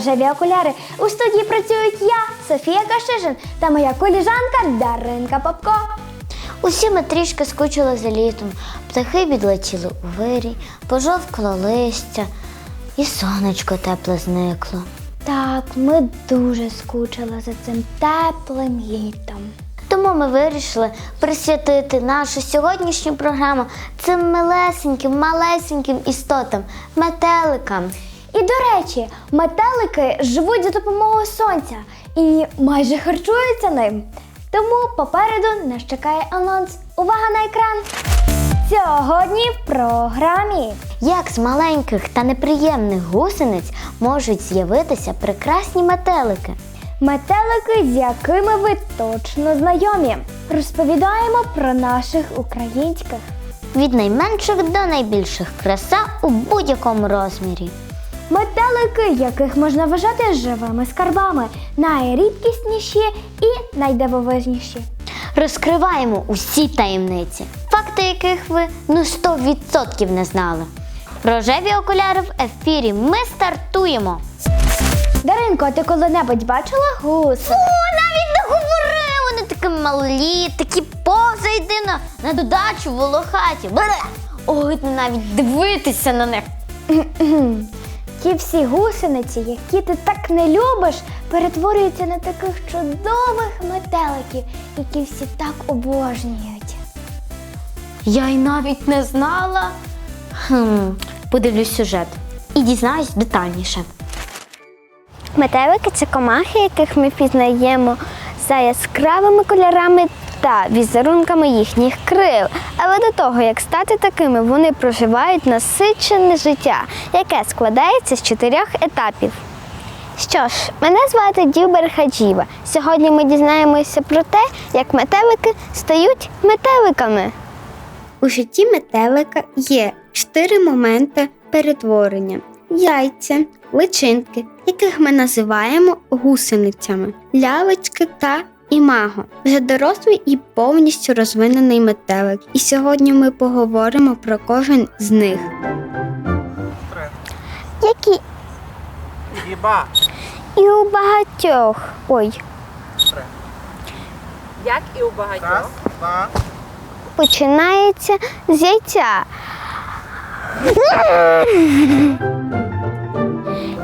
Рожеві окуляри. У студії працюють я, Софія Кашижин, та моя коліжанка Даринка Попко. Усі ми трішки скучили за літом. Птахи відлетіли у вирій, пожовкло листя, і сонечко тепле зникло. Так, ми дуже скучили за цим теплим літом. Тому ми вирішили присвятити нашу сьогоднішню програму цим милесеньким, малесеньким істотам, метеликам. І до речі, метелики живуть за допомогою сонця і майже харчуються ним. Тому попереду нас чекає анонс. Увага на екран! Сьогодні в програмі. Як з маленьких та неприємних гусениць можуть з'явитися прекрасні метелики? Метелики, з якими ви точно знайомі. Розповідаємо про наших українських. Від найменших до найбільших краса у будь-якому розмірі. Метелики, яких можна вважати живими скарбами, найрідкісніші і найдивовижніші. Розкриваємо усі таємниці, факти яких ви ну 100% не знали. Рожеві окуляри в ефірі. Ми стартуємо. Даринко, а ти коли-небудь бачила гуси? О, навіть не говори! Вони такі малі, такі повзай на, на додачу волохаті. Ой, навіть дивитися на них. Ті всі гусениці, які ти так не любиш, перетворюються на таких чудових метеликів, які всі так обожнюють. Я й навіть не знала. Хм, подивлюсь сюжет і дізнаюсь детальніше. Метелики це комахи, яких ми пізнаємо за яскравими кольорами та візерунками їхніх крил. Але до того, як стати такими, вони проживають насичене життя, яке складається з чотирьох етапів. Що ж, мене звати Ділбер Хаджіва. Сьогодні ми дізнаємося про те, як метелики стають метеликами. У житті метелика є чотири моменти перетворення: яйця, личинки, яких ми називаємо гусеницями, лялечки та імаго. Вже дорослий і повністю розвинений метелик. І сьогодні ми поговоримо про кожен з них. Які Хіба? і у багатьох. Ой, Як і у багатьох. Два. починається з яйця.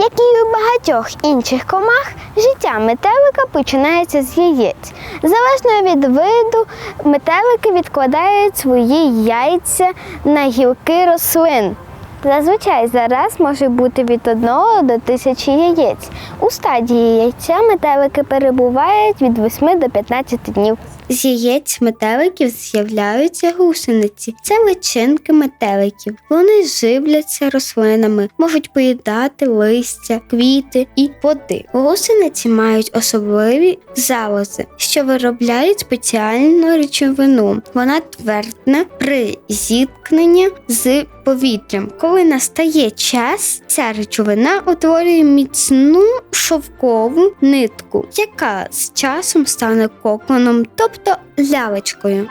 Як і у багатьох інших комах, життя метелика починається з яєць. Залежно від виду, метелики відкладають свої яйця на гілки рослин. Зазвичай зараз може бути від 1 до тисячі яєць. У стадії яйця метелики перебувають від 8 до 15 днів. З яєць метеликів з'являються гусениці. Це личинки метеликів. Вони живляться рослинами, можуть поїдати листя, квіти і води. Гусениці мають особливі залози, що виробляють спеціальну речовину. Вона твердне при зіткненні з повітрям. Коли настає час, ця речовина утворює міцну шовкову нитку, яка з часом стане коконом, тобто лялечкою.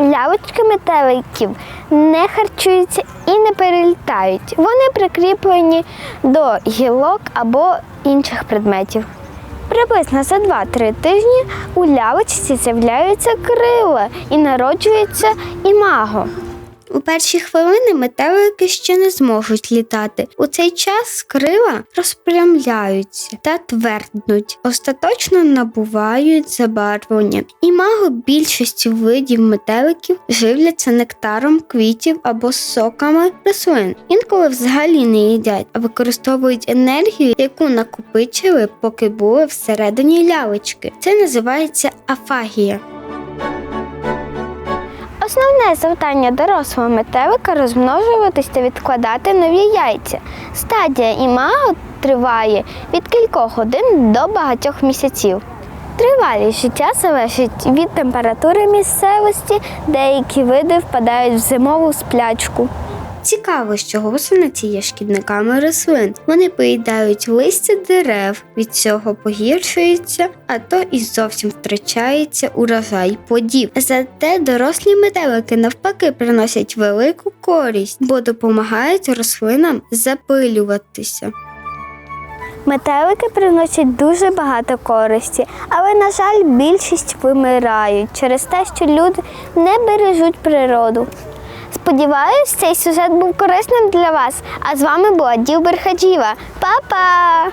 Лялечки метеликів не харчуються і не перелітають. Вони прикріплені до гілок або інших предметів. Приблизно за 2-3 тижні у лялечці з'являються крила і народжується імаго. У перші хвилини метелики ще не зможуть літати. У цей час крила розпрямляються та тверднуть, остаточно набувають забарвлення. І Імаго більшості видів метеликів живляться нектаром квітів або соками рослин. Інколи взагалі не їдять, а використовують енергію, яку накопичили, поки були всередині лялечки. Це називається афагія. Основне завдання дорослого метелика розмножуватись та відкладати нові яйця. Стадія імаго триває від кількох годин до багатьох місяців. Тривалість життя залежить від температури місцевості, деякі види впадають в зимову сплячку. Цікаво, що гусениці є шкідниками рослин. Вони поїдають листя дерев, від цього погіршується, а то і зовсім втрачається урожай плодів. Зате дорослі метелики навпаки приносять велику користь, бо допомагають рослинам запилюватися. Метелики приносять дуже багато користі, але, на жаль, більшість вимирають через те, що люди не бережуть природу. Сподіваюсь, цей сюжет був корисним для вас. А з вами була Ділбер Хаджіва. Па-па!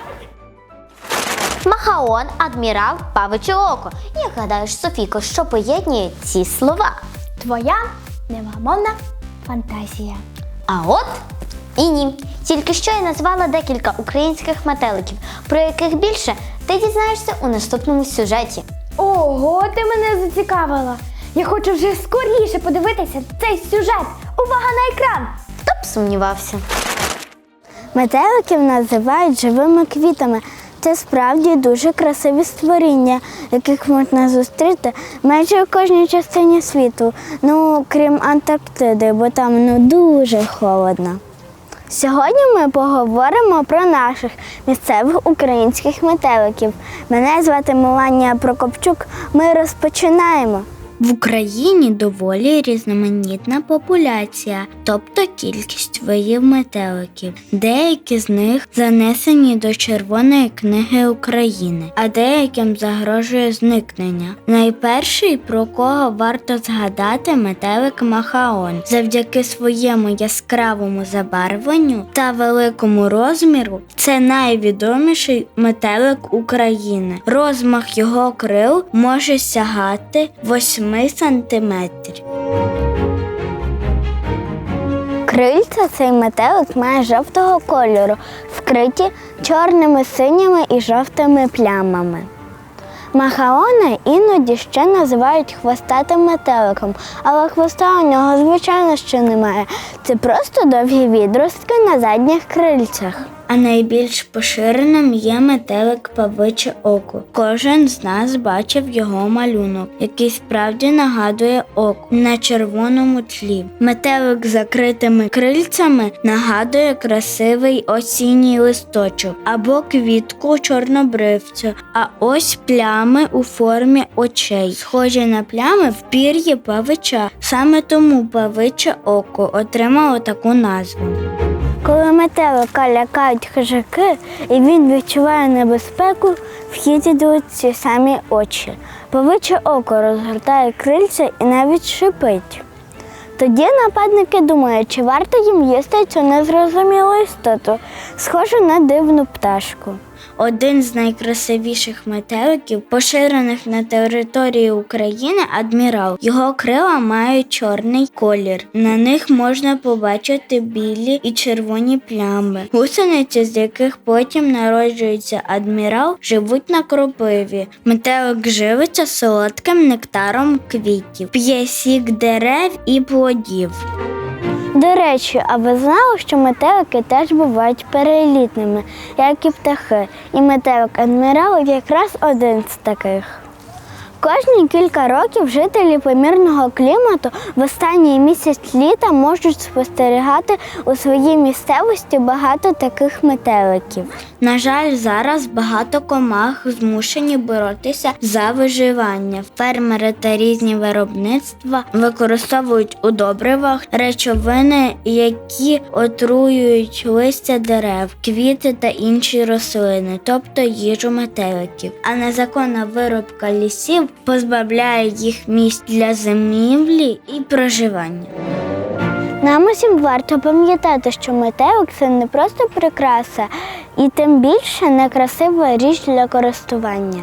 Махаон, адмірал, павиче око. Як гадаєш, Софіко, що поєднує ці слова? Твоя невгамовна фантазія. А от і ні. Тільки що я назвала декілька українських метеликів, про яких більше ти дізнаєшся у наступному сюжеті. Ого, ти мене зацікавила. Я хочу вже скоріше подивитися цей сюжет. Увага на екран! Хто б сумнівався? Метеликів називають живими квітами. Це справді дуже красиві створіння, яких можна зустріти майже у кожній частині світу, ну крім Антарктиди, бо там ну дуже холодно. Сьогодні ми поговоримо про наших місцевих українських метеликів. Мене звати Меланія Прокопчук. Ми розпочинаємо. В Україні доволі різноманітна популяція, тобто кількість видів метеликів. Деякі з них занесені до Червоної книги України, а деяким загрожує зникнення. Найперший, про кого варто згадати, метелик Махаон. Завдяки своєму яскравому забарвленню та великому розміру, це найвідоміший метелик України. Розмах його крил може сягати 8 сантиметрів. Крильця цей метелик має жовтого кольору, вкриті чорними, синіми і жовтими плямами. Махаона іноді ще називають хвостатим метеликом, але хвоста у нього, звичайно, ще немає. Це просто довгі відростки на задніх крильцях. А найбільш поширеним є метелик павиче око. Кожен з нас бачив його малюнок, який справді нагадує око на червоному тлі. Метелик з закритими крильцями нагадує красивий осінній листочок або квітку чорнобривцю. А ось плями у формі очей, схожі на плями в пір'ї павича. Саме тому павиче око отримало таку назву. Коли метелика лякають хижаки і він відчуває небезпеку, в хід ідуть ці самі очі. Повиче око розгортає крильця і навіть шипить. Тоді нападники думають, чи варто їм їсти цю незрозумілу істоту, схожу на дивну пташку. Один з найкрасивіших метеликів, поширених на території України, адмірал. Його крила мають чорний колір. На них можна побачити білі і червоні плями. Гусениці, з яких потім народжується адмірал, живуть на кропиві. Метелик живиться солодким нектаром квітів, п'є сік дерев і плодів. До речі, а ви знали, що метелики теж бувають перелітними, як і птахи, і метелик адмірал якраз один з таких. Кожні кілька років жителі помірного клімату в останній місяць літа можуть спостерігати у своїй місцевості багато таких метеликів. На жаль, зараз багато комах змушені боротися за виживання. Фермери та різні виробництва використовують у добривах речовини, які отруюють листя дерев, квіти та інші рослини, тобто їжу метеликів. А незаконна вирубка лісів позбавляє їх місць для зимівлі і проживання. Нам усім варто пам'ятати, що метелик це не просто прикраса, і тим більше не красива річ для користування.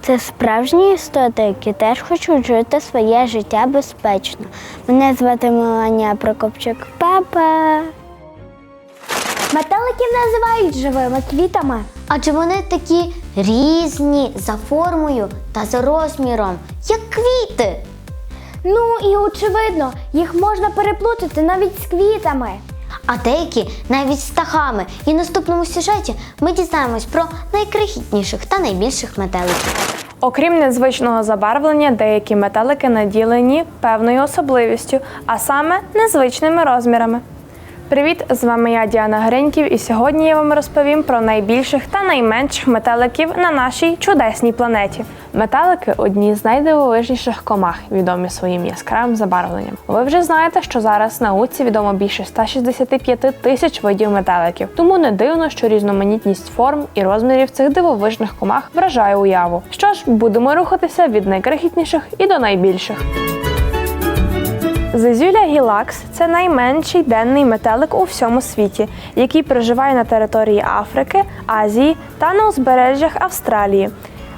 Це справжні істоти, які теж хочуть жити своє життя безпечно. Мене звати Меланія Прокопчук. Папа! Метеликів називають живими квітами. Адже вони такі різні за формою та за розміром, як квіти. Ну і очевидно, їх можна переплутати навіть з квітами. А деякі навіть з птахами. І в наступному сюжеті ми дізнаємось про найкрахітніших та найбільших метеликів. Окрім незвичного забарвлення, деякі метелики наділені певною особливістю, а саме незвичними розмірами. Привіт! З вами я Діана Гриньків, і сьогодні я вам розповім про найбільших та найменших метеликів на нашій чудесній планеті. Метелики одні з найдивовижніших комах, відомі своїм яскравим забарвленням. Ви вже знаєте, що зараз науці відомо більше 165 тисяч видів метеликів, тому не дивно, що різноманітність форм і розмірів цих дивовижних комах вражає уяву. Що ж, будемо рухатися від найкрихітніших і до найбільших. Зезюля гілакс це найменший денний метелик у всьому світі, який проживає на території Африки, Азії та на узбережжях Австралії.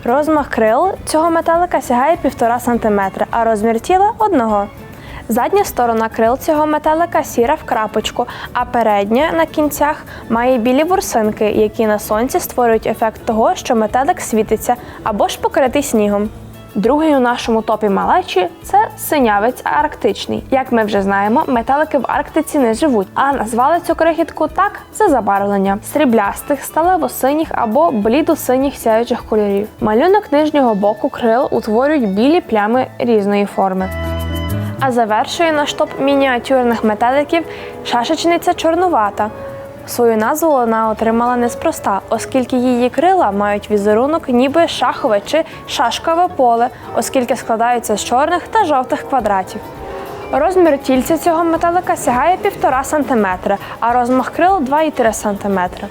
Розмах крил цього метелика сягає 1,5 см, а розмір тіла одного. Задня сторона крил цього метелика сіра в крапочку, а передня на кінцях має білі ворсинки, які на сонці створюють ефект того, що метелик світиться або ж покритий снігом. Другий у нашому топі малечі це синявець арктичний. Як ми вже знаємо, метелики в Арктиці не живуть, а назвали цю крихітку так за забарвлення сріблястих, сталево-синіх або блідо-синіх сяючих кольорів. Малюнок нижнього боку крил утворюють білі плями різної форми. А завершує наш топ мініатюрних метеликів шашечниця чорнувата. Свою назву вона отримала неспроста, оскільки її крила мають візерунок ніби шахове чи шашкове поле, оскільки складаються з чорних та жовтих квадратів. Розмір тільця цього метелика сягає 1,5 см, а розмах крил 2,3 см.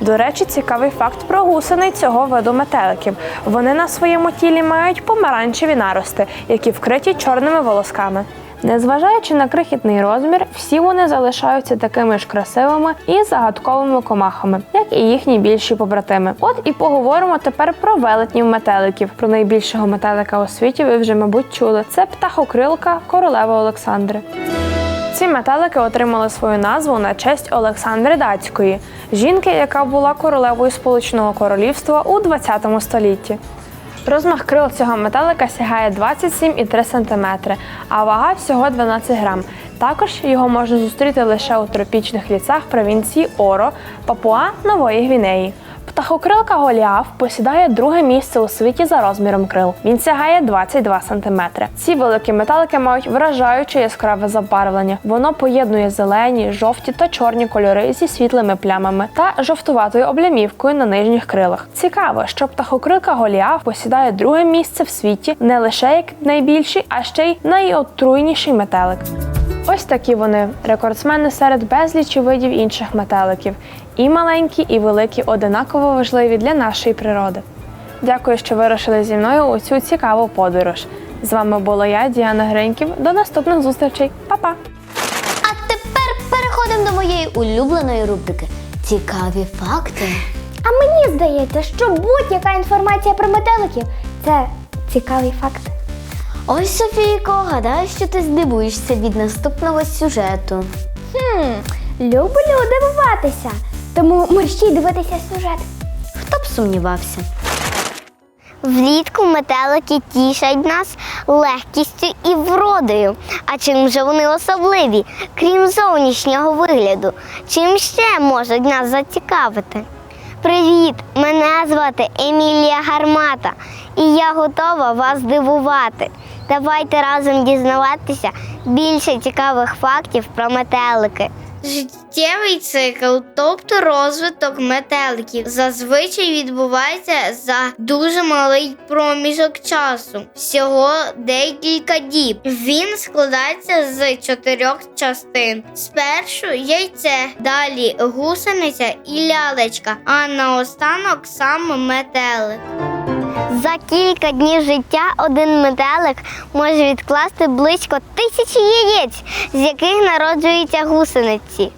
До речі, цікавий факт про гусени цього виду метеликів. Вони на своєму тілі мають помаранчеві нарости, які вкриті чорними волосками. Незважаючи на крихітний розмір, всі вони залишаються такими ж красивими і загадковими комахами, як і їхні більші побратими. От і поговоримо тепер про велетнів метеликів. Про найбільшого метелика у світі ви вже, мабуть, чули. Це птахокрилка королеви Олександри. Ці метелики отримали свою назву на честь Олександри Дацької, жінки, яка була королевою Сполученого Королівства у 20 столітті. Розмах крил цього метелика сягає 27,3 см, а вага всього 12 грам. Також його можна зустріти лише у тропічних лісах провінції Оро, Папуа Нової Гвінеї. Птахокрилка Голіаф посідає друге місце у світі за розміром крил. Він сягає 22 см. Ці великі металики мають вражаюче яскраве забарвлення. Воно поєднує зелені, жовті та чорні кольори зі світлими плямами та жовтуватою облямівкою на нижніх крилах. Цікаво, що птахокрилка Голіаф посідає друге місце в світі не лише як найбільший, а ще й найотруйніший метелик. Ось такі вони рекордсмени серед безлічі видів інших метеликів. І маленькі, і великі одинаково важливі для нашої природи. Дякую, що вирушили зі мною у цю цікаву подорож. З вами була я, Діана Гриньків. До наступних зустрічей. Па-па! А тепер переходимо до моєї улюбленої рубрики Цікаві факти. А мені здається, що будь-яка інформація про метеликів це цікавий факт. Ось, Софійко, гадаю, що ти здивуєшся від наступного сюжету. Хм, люблю дивуватися. Тому мерщій дивитися сюжет. Хто б сумнівався? Влітку метелики тішать нас легкістю і вродою. А чим же вони особливі, крім зовнішнього вигляду? Чим ще можуть нас зацікавити? Привіт! Мене звати Емілія Гармата, і я готова вас дивувати. Давайте разом дізнаватися більше цікавих фактів про метелики. Життєвий цикл, тобто розвиток метеликів, зазвичай відбувається за дуже малий проміжок часу, всього декілька діб. Він складається з чотирьох частин: спершу яйце, далі гусениця і лялечка, а наостанок сам метелик. За кілька днів життя один метелик може відкласти близько тисячі яєць, з яких народжуються гусениці.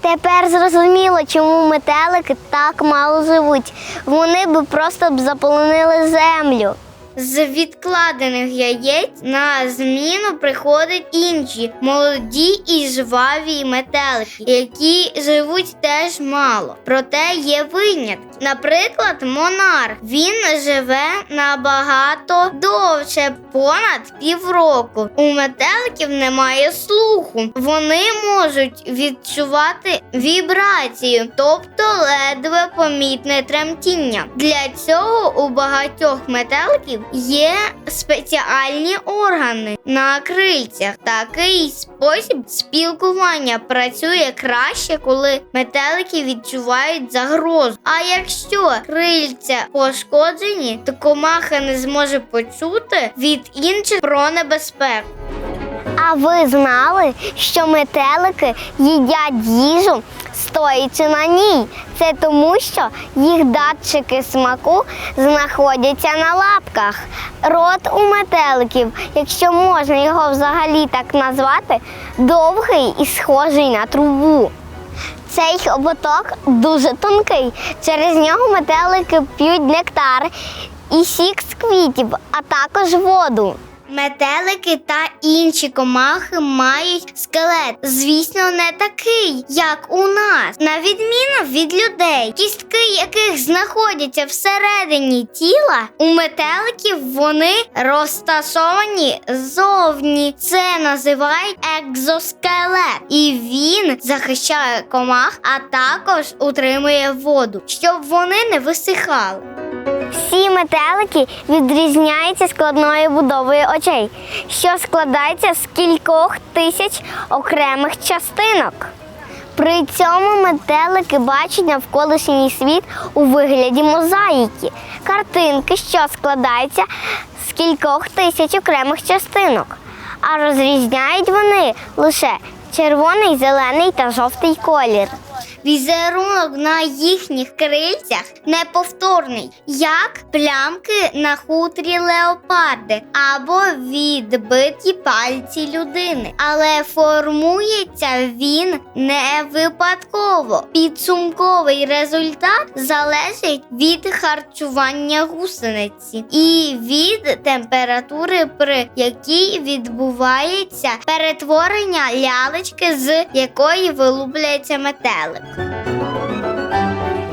Тепер зрозуміло, чому метелики так мало живуть. Вони би просто б заполонили землю. З відкладених яєць на зміну приходять інші молоді і жваві метелики, які живуть теж мало. Проте є винятки. Наприклад, монарх. Він живе набагато довше, понад півроку. У метеликів немає слуху. Вони можуть відчувати вібрацію, тобто ледве помітне тремтіння. Для цього у багатьох метеликів Є спеціальні органи на крильцях. Такий спосіб спілкування працює краще, коли метелики відчувають загрозу. А якщо крильця пошкоджені, то комаха не зможе почути від інших про небезпеку. А ви знали, що метелики їдять їжу, стоячи на ній? Це тому, що їх датчики смаку знаходяться на лапках. Рот у метеликів, якщо можна його взагалі так назвати, довгий і схожий на трубу. Цей ободок дуже тонкий. Через нього метелики п'ють нектар і сік з квітів, а також воду. Метелики та інші комахи мають скелет. Звісно, не такий, як у нас, на відміну від людей, кістки яких знаходяться всередині тіла, у метеликів вони розташовані ззовні. Це називають екзоскелет, і він захищає комах, а також утримує воду, щоб вони не висихали. Всі метелики відрізняються складною будовою очей, що складається з кількох тисяч окремих частинок. При цьому метелики бачать навколишній світ у вигляді мозаїки, картинки, що складаються з кількох тисяч окремих частинок. А розрізняють вони лише червоний, зелений та жовтий колір. Візерунок на їхніх крильцях неповторний, як плямки на хутрі леопарди або відбиті пальці людини. Але формується він не випадково. Підсумковий результат залежить від харчування гусениці і від температури, при якій відбувається перетворення лялечки, з якої вилупляється метелик.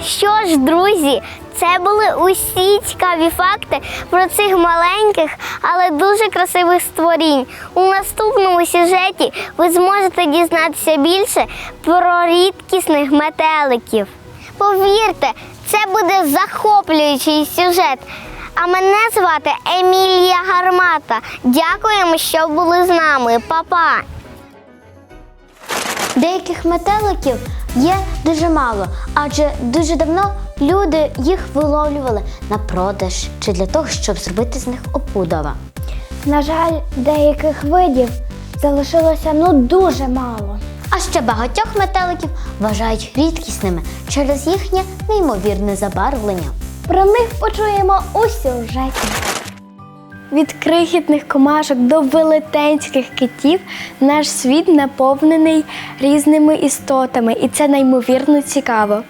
Що ж, друзі, це були усі цікаві факти про цих маленьких, але дуже красивих створінь. У наступному сюжеті ви зможете дізнатися більше про рідкісних метеликів. Повірте, це буде захоплюючий сюжет. А мене звати Емілія Гармата. Дякуємо, що були з нами. Па-па! Деяких метеликів є дуже мало, адже дуже давно люди їх виловлювали на продаж чи для того, щоб зробити з них опудова. На жаль, деяких видів залишилося ну дуже мало. А ще багатьох метеликів вважають рідкісними через їхнє неймовірне забарвлення. Про них почуємо у сюжеті. Від крихітних комашок до велетенських китів наш світ наповнений різними істотами, і це неймовірно цікаво.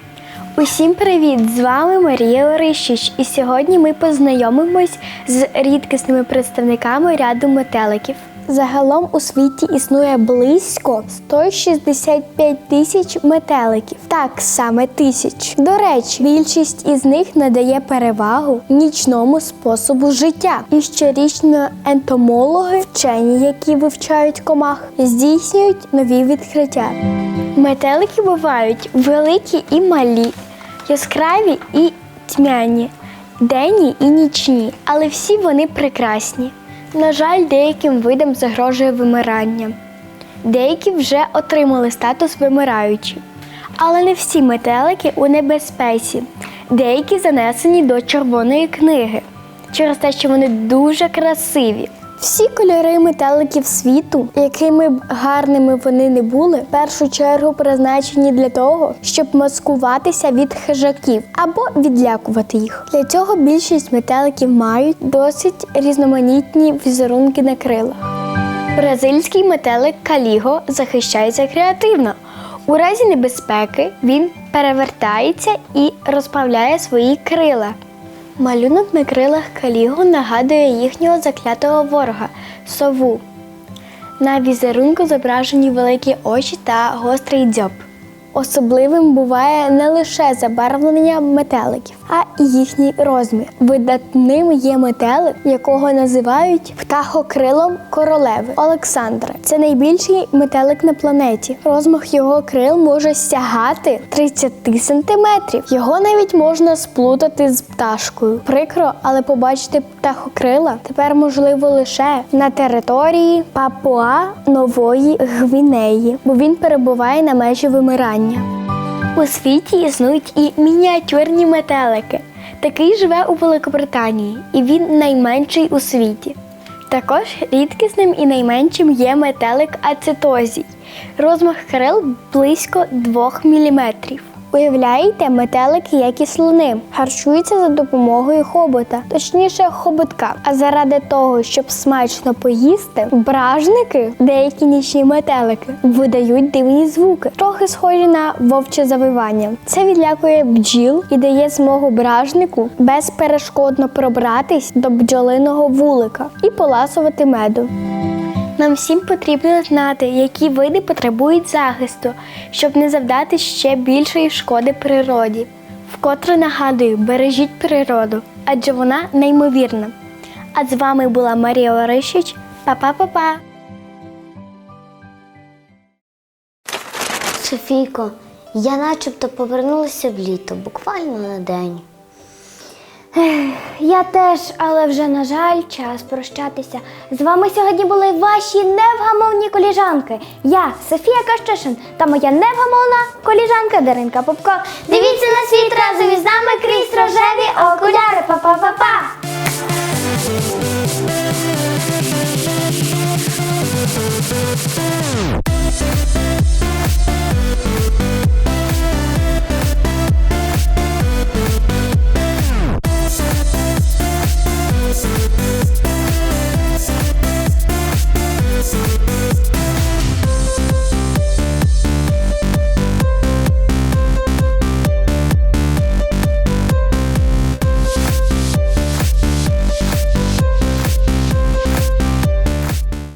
Усім привіт! З вами Марія Орищич, і сьогодні ми познайомимось з рідкісними представниками ряду метеликів. Загалом у світі існує близько 165 тисяч метеликів. Так саме тисяч. До речі, більшість із них надає перевагу нічному способу життя. І щорічно ентомологи, вчені, які вивчають комах, здійснюють нові відкриття. Метелики бувають великі і малі, яскраві і тьмяні, денні і нічні, але всі вони прекрасні. На жаль, деяким видам загрожує вимирання. Деякі вже отримали статус вимираючі. Але не всі метелики у небезпеці. Деякі занесені до червоної книги через те, що вони дуже красиві. Всі кольори метеликів світу, якими б гарними вони не були, в першу чергу призначені для того, щоб маскуватися від хижаків або відлякувати їх. Для цього більшість метеликів мають досить різноманітні візерунки на крилах. Бразильський метелик каліго захищається креативно. У разі небезпеки він перевертається і розправляє свої крила. Малюнок на крилах калігу нагадує їхнього заклятого ворога сову. На візерунку зображені великі очі та гострий дзьоб. Особливим буває не лише забарвлення метеликів, а їхній розмір. Видатним є метелик, якого називають птахокрилом королеви Олександри. Це найбільший метелик на планеті. Розмах його крил може сягати 30 сантиметрів. Його навіть можна сплутати з пташкою. Прикро, але побачити птахокрила тепер можливо лише на території Папуа Нової Гвінеї, бо він перебуває на межі вимирання. У світі існують і мініатюрні метелики. Такий живе у Великобританії, і він найменший у світі. Також рідкісним і найменшим є метелик ацетозій. Розмах крил близько 2 мм. Уявляєте, метелики, як і слони, харчуються за допомогою хобота, точніше хоботка. А заради того, щоб смачно поїсти, бражники, деякі нічні метелики, видають дивні звуки, трохи схожі на вовче завивання. Це відлякує бджіл і дає змогу бражнику безперешкодно пробратись до бджолиного вулика і поласувати меду. Нам всім потрібно знати, які види потребують захисту, щоб не завдати ще більшої шкоди природі. Вкотре нагадую, бережіть природу, адже вона неймовірна. А з вами була Марія Орищич. Па-па-па-па! Софійко, я начебто повернулася в літо, буквально на день. Я теж, але вже, на жаль, час прощатися. З вами сьогодні були ваші невгамовні коліжанки. Я Софія Кащишин та моя невгамовна коліжанка Даринка Попко. Дивіться на світ разом із нами крізь рожеві окуляри. Па-па-па-па!